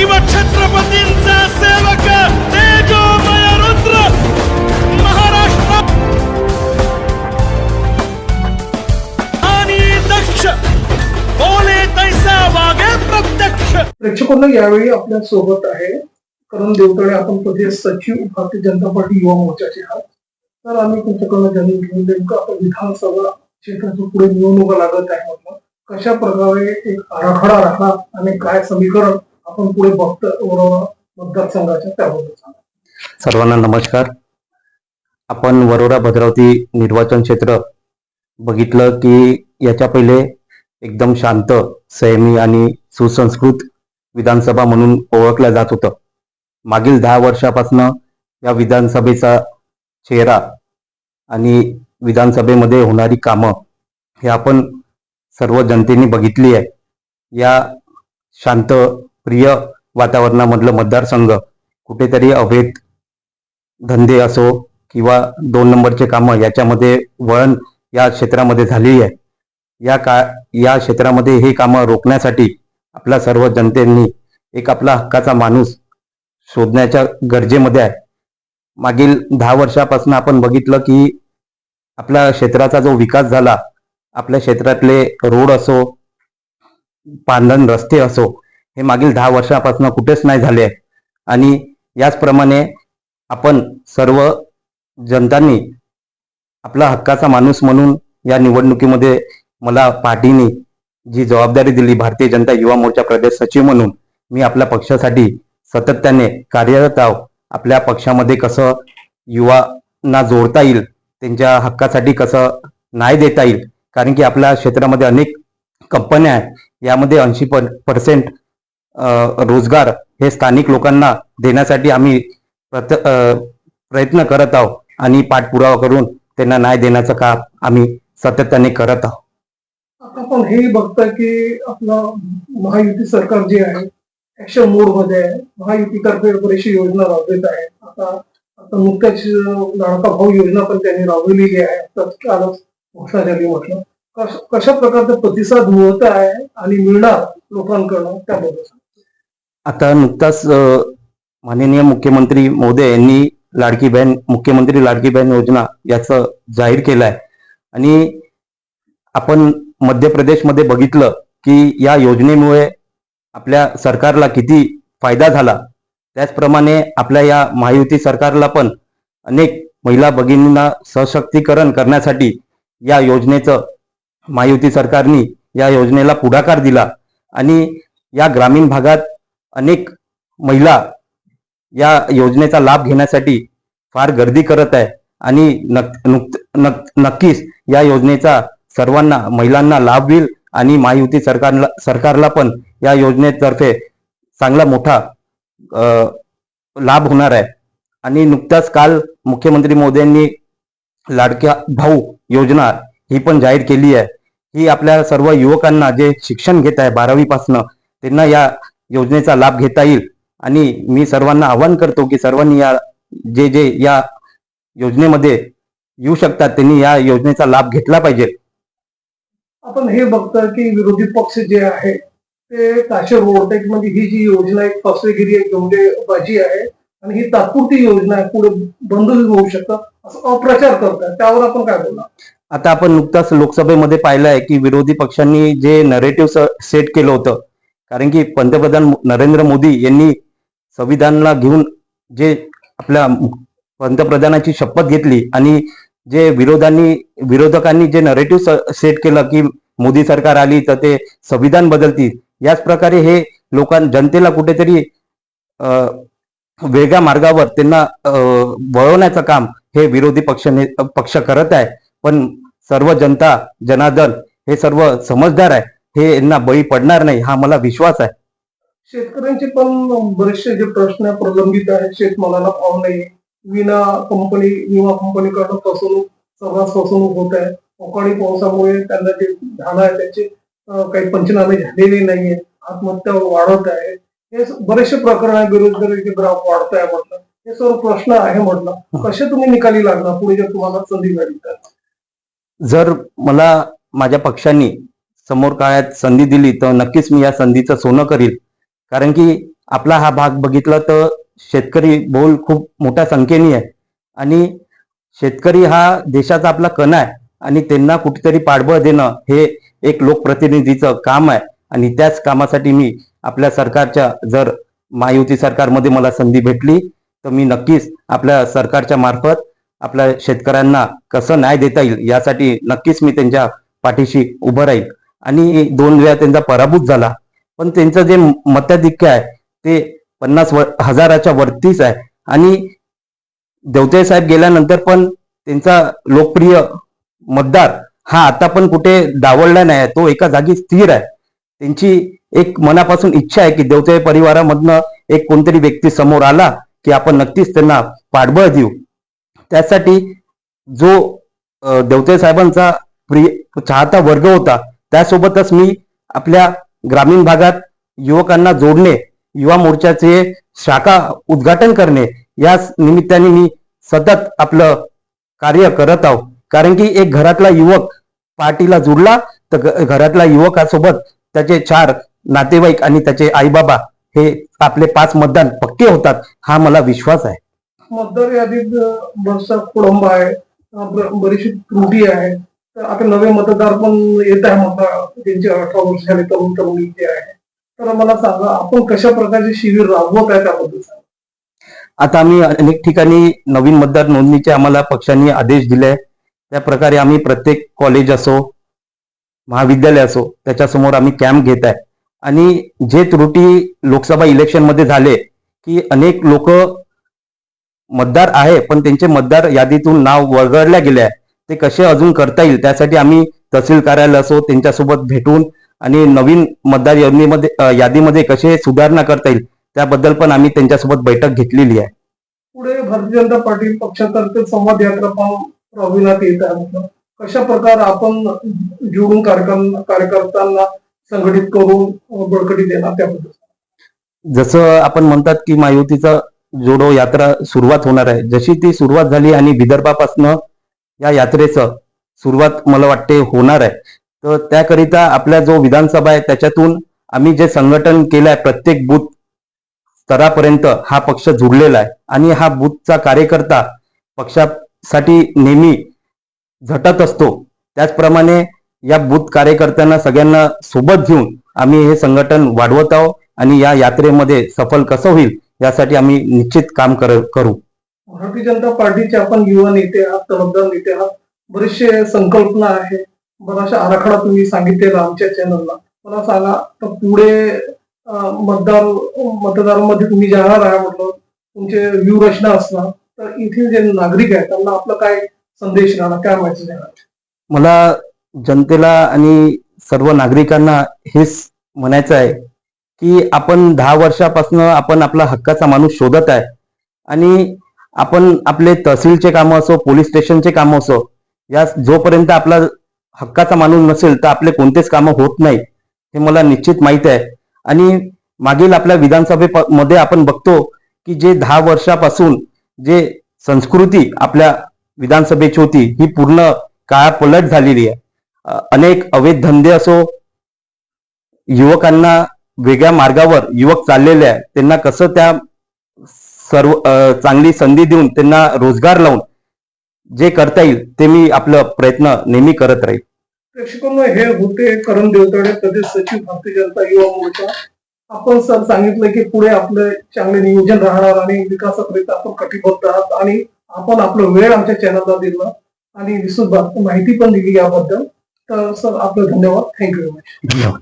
शिवछत्रपतींचा सेवक तेजोमय रुद्र महाराष्ट्र. आणि दक्ष बोले तैसा वागे प्रत्यक्ष. प्रेक्षकांना यावेळी आपल्यासोबत आहे करुण देवतळे. आपण प्रदेश सचिव भारतीय जनता पार्टी युवा मोर्चाचे आहात. तर आम्ही तुमच्याकडनं जाणून घेऊन नेमकं आपण विधानसभा क्षेत्राच्या पुढे निवडणुका लागत आहे कशा प्रकारे एक आराखडा राखला आणि काय समीकरण आपण पुढे बघतो मतदारसंघाच्या त्याबद्दल सांगा. सर्वांना नमस्कार. आपण वरोरा भद्रावती निर्वाचन क्षेत्र बघितलं की याच्या पहिले एकदम शांत संयमी आणि सुसंस्कृत विधानसभा म्हणून ओळखलं जात होतं. मागील दहा वर्षापासून या विधानसभेचा चेहरा आणि विधानसभेमध्ये होणारी कामं हे आपण सर्व जनतेने बघितली आहे. या शांत प्रिय वातावरणामधलं मतदारसंघ कुठेतरी अवैध धंदे असो किंवा दोन नंबरचे कामं याच्यामध्ये वळण या क्षेत्रामध्ये झालेली आहे. या का या क्षेत्रामध्ये ही कामं रोखण्यासाठी आपल्या सर्व जनतेनी एक आपला हक्काचा माणूस शोधण्याच्या गरजेमध्ये आहे. मागील दहा वर्षापासून आपण बघितलं की आपल्या क्षेत्राचा जो विकास झाला आपल्या क्षेत्रातले रोड असो पांधन रस्ते असो हे मागील दहा वर्षापासून कुठेच नाही झाले. आणि याचप्रमाणे आपण सर्व जनतांनी आपला हक्काचा माणूस म्हणून या निवडणुकीमध्ये मला पार्टीने जी जबाबदारी दिली भारतीय जनता युवा मोर्चा प्रदेश सचिव म्हणून मी आपल्या पक्षासाठी सातत्याने कार्यरत आहो. आपल्या पक्षामध्ये कसं युवांना जोडता येईल त्यांच्या हक्कासाठी कसं नाही देता येईल कारण की आपल्या क्षेत्रामध्ये अनेक कंपन्या आहेत. यामध्ये ऐंशी पर्सेंट रोजगार हे स्थानिक लोकांना देण्यासाठी आम्ही प्रयत्न करत आहोत आणि पाठपुरावा करून त्यांना न्याय देण्याचं काम आम्ही सातत्याने करत आहोत. आता आपण हे बघतोय की आपलं महायुती सरकार जे आहे ऍक्शन मोडमध्ये आहे. महायुतीतर्फे बरीचशी योजना राबवित आहे. आता आता नुकत्याच लाडका भाऊ योजना पण त्यांनी राबवलेली आहे. आताच कालच घोषणा झाली म्हटलं. कशा प्रकारचा प्रतिसाद मिळत आहे आणि मिळणार लोकांकडनं त्याबद्दल? आता नुकताच माननीय मुख्यमंत्री मोदी यांनी लाडकी बहीण मुख्यमंत्री लाडकी बहीण योजना याचं जाहीर केलं आहे आणि आपण मध्य प्रदेशमध्ये बघितलं की या योजनेमुळे आपल्या सरकारला किती फायदा झाला. त्याचप्रमाणे आपल्या या महायुती सरकारला पण अनेक महिला भगिनींना सशक्तीकरण करण्यासाठी या योजनेचं महायुती सरकारनी या योजनेला पुढाकार दिला. आणि या ग्रामीण भागात अनेक महिला या योजनेचा लाभ घेण्यासाठी फार गर्दी करत आहे. आणि नक् नुक- नक्कीच या योजनेचा सर्वांना महिलांना लाभ होईल आणि महायुती सरकारला सरकारला पण या योजनेतर्फे चांगला मोठा लाभ होणार आहे. आणि नुकताच काल मुख्यमंत्री मोदींनी लाडक्या भाऊ योजना ही पण जाहीर केली आहे. ही आपल्या सर्व युवकांना जे शिक्षण घेत आहे बारावीपासनं त्यांना या योजनेचा लाभ घेता येईल. आणि मी सर्वांना आवाहन करतो की सर्वांनी या जे जे या योजनेमध्ये येऊ शकतात त्यांनी या योजनेचा लाभ घेतला पाहिजे. आपण हे बघतोय की विरोधी पक्ष जे आहे ते काशे रोडटेक म्हणजे ही जी योजना एक फसवेगिरी एक बाजी आहे. आणि ही तात्पुरती योजना आहे पुढे बंद होऊ शकतं असं अप्रचार करतात त्यावर आपण काय बोलणार? आता आपण नुकताच लोकसभेमध्ये पाहिलं आहे की विरोधी पक्षांनी जे नरेटिव्ह सेट केलं होतं कारण की पंतप्रधान नरेंद्र मोदी यांनी संविधानाला घेऊन जे आपल्या पंतप्रधानाची शपथ घेतली आणि जे विरोधांनी विरोधकांनी जे नरेटिव्ह सेट केलं की मोदी सरकार आली तर ते संविधान बदलतील याच प्रकारे हे लोकां जनतेला कुठेतरी वेगळ्या मार्गावर त्यांना वळवण्याचं काम हे विरोधी पक्ष पक्ष करत आहे. पण सर्व जनता जनार्दन हे सर्व समजदार आहे. हे यांना बळी पडणार नाही हा मला विश्वास आहे. शेतकऱ्यांचे पण बरेचसे जे प्रश्न प्रलंबित आहेत शेतमालाला भाव नाही. विना कंपनी विमा कंपनीकडनं फसवणूक सर्रास फसवणूक होत आहे. अवकाळी पावसामुळे त्यांना जे झालं आहे त्याचे काही पंचनामे झालेले नाहीये आत्महत्या वाढत आहे. हे बरेचसे प्रकरण आहे बेरोजगारीचे ग्राफ वाढत आहे म्हटलं. हे सर्व प्रश्न आहे म्हटलं. कसे तुम्ही निकाली लागणार पुढे जर तुम्हाला संधी मिळाली तर? जर मला माझ्या पक्षांनी समोर काळात संधी दिली तर नक्कीच मी या संधीचं सोनं करील. कारण की आपला हा भाग बघितला तर शेतकरी बोल खूप मोठ्या संख्येने आहे. आणि शेतकरी हा देशाचा आपला कणा आहे. आणि त्यांना कुठेतरी पाठबळ देणं हे एक लोकप्रतिनिधीचं काम आहे. आणि त्याच कामासाठी मी आपल्या सरकारच्या जर महायुती सरकारमध्ये मला संधी भेटली तर मी नक्कीच आपल्या सरकारच्या मार्फत आपल्या शेतकऱ्यांना कसं न्याय देता येईल यासाठी नक्कीच मी त्यांच्या पाठीशी उभं राहील. आणि दोन वेळा त्यांचा पराभूत झाला. पण त्यांचं जे मताधिक्य आहे ते पन्नास व हजाराच्या वरतीच आहे. आणि देवते साहेब गेल्यानंतर पण त्यांचा लोकप्रिय मतदार हा आता पण कुठे डावळला नाही आहे. तो एका जागी स्थिर आहे. त्यांची एक मनापासून इच्छा आहे की देवते परिवारामधनं एक कोणतरी व्यक्ती समोर आला की आपण नक्कीच त्यांना पाठबळ देऊ. त्यासाठी जो देवते साहेबांचा प्रिय चाहता वर्ग होता त्यासोबतच मी आपल्या ग्रामीण भागात युवकांना जोडणे युवा मोर्चाचे शाखा उद्घाटन करणे या निमित्ताने मी सतत आपलं कार्य करत आहोत कारण की एक घरातला युवक पार्टीला जुडला तर घरातल्या युवकासोबत त्याचे चार नातेवाईक आणि त्याचे आईबाबा हे आपले पाच मतदान पक्के होतात हा मला विश्वास आहे. मतदार यादीत बरसा खोळंबा आहे बरीचशी त्रुटी आहे. आता नवे मतदार पण येत आहे मतदार त्यांचे अठरा वर्ष झाले तरुण तरुणी जे आहे. तर मला सांगा आपण कशा प्रकारचे शिबिर राबवत आहे त्याबद्दल सांगा. आता आम्ही अनेक ठिकाणी नवीन मतदार नोंदणीचे आम्हाला पक्षांनी आदेश दिले. त्या प्रकारे आम्ही प्रत्येक कॉलेज असो महाविद्यालय असो त्याच्यासमोर आम्ही कॅम्प घेत आहे. आणि जे त्रुटी लोकसभा इलेक्शनमध्ये झाले की अनेक लोक मतदार आहे पण त्यांचे मतदार यादीतून नाव वगळल्या गेले आहे. ते कसे अजून करता येईल त्यासाठी आम्ही तहसील कार्यालय असो त्यांच्यासोबत भेटून आणि नवीन मतदार यादीमध्ये अ, यादीमध्ये कसे सुधारणा करता येईल त्याबद्दल पण आम्ही त्यांच्यासोबत बैठक घेतलेली आहे. पुढे भारतीय जनता पार्टी पक्षातर्फे संवाद यात्रा पण राबविण्यात येत आहे. कशा प्रकारे आपण जोडून कार्यकर्ता कार्यकर्त्यांना संघटित करून बळकटी देणार त्याबद्दल? जसं आपण म्हणतात की महायुतीचा जोडो यात्रा सुरुवात होणार आहे. जशी ती सुरुवात झाली आणि विदर्भापासनं या यात्रेचं सुरुवात मला वाटते होणार आहे. तर त्याकरिता आपल्या जो विधानसभा आहे त्याच्यातून आम्ही जे संघटन केलं आहे प्रत्येक बूथ स्तरापर्यंत हा पक्ष जुडलेला आहे. आणि हा बूथचा कार्यकर्ता पक्षासाठी नेहमी झटत असतो. त्याचप्रमाणे या बूथ कार्यकर्त्यांना सगळ्यांना सोबत घेऊन आम्ही हे संघटन वाढवत आहोत आणि या यात्रेमध्ये सफल कसं होईल यासाठी आम्ही निश्चित काम कर- करू. भारतीय जनता पार्टीचे आपण युवा नेते आहात तलबदार नेते आहात बरेचसे संकल्पना आहे. बराचसा आराखडा तुम्ही सांगितलेला आमच्या चॅनलला मला सांगा तर पुढे मतदार मतदारांमध्ये तुम्ही जाणार आहे म्हटलं तुमचे व्यूहरचना असणार तर येथील जे नागरिक आहेत त्यांना आपलं काय संदेश राहणार काय माहिती देणार? मला जनतेला आणि सर्व नागरिकांना हेच म्हणायचं आहे की आपण दहा वर्षापासून आपण आपला हक्काचा माणूस शोधत आहे. आणि आपण आपले तहसीलचे कामं असो पोलीस स्टेशनचे कामं असो या जोपर्यंत आपला हक्काचा माणूस नसेल तर आपले कोणतेच कामं होत नाही हे मला निश्चित माहीत आहे. आणि मागील आपल्या विधानसभेमध्ये आपण बघतो की जे दहा वर्षापासून जे संस्कृती आपल्या विधानसभेची होती ही पूर्ण काळा पलट झालेली आहे. अनेक अवैध धंदे असो युवकांना वेगळ्या मार्गावर युवक चाललेले आहे त्यांना कसं त्या सर्व चांगली संधी देऊन त्यांना रोजगार लावून जे करता येईल ते मी आपलं प्रयत्न नेहमी करत राहील. प्रेक्षकांना हे होते करण देवताडे प्रदेश सचिव भारतीय जनता युवा मोर्चा. आपण सर सांगितलं की पुढे आपलं चांगले नियोजन राहणार आणि विकासाकरिता आपण कटिबद्ध आहात आणि आपण आपलं वेळ आमच्या चॅनलला दिला आणि विस्तृत माहिती पण दिली याबद्दल. तर सर आपलं धन्यवाद. थँक्यू व्हेरी मच धन्यवाद.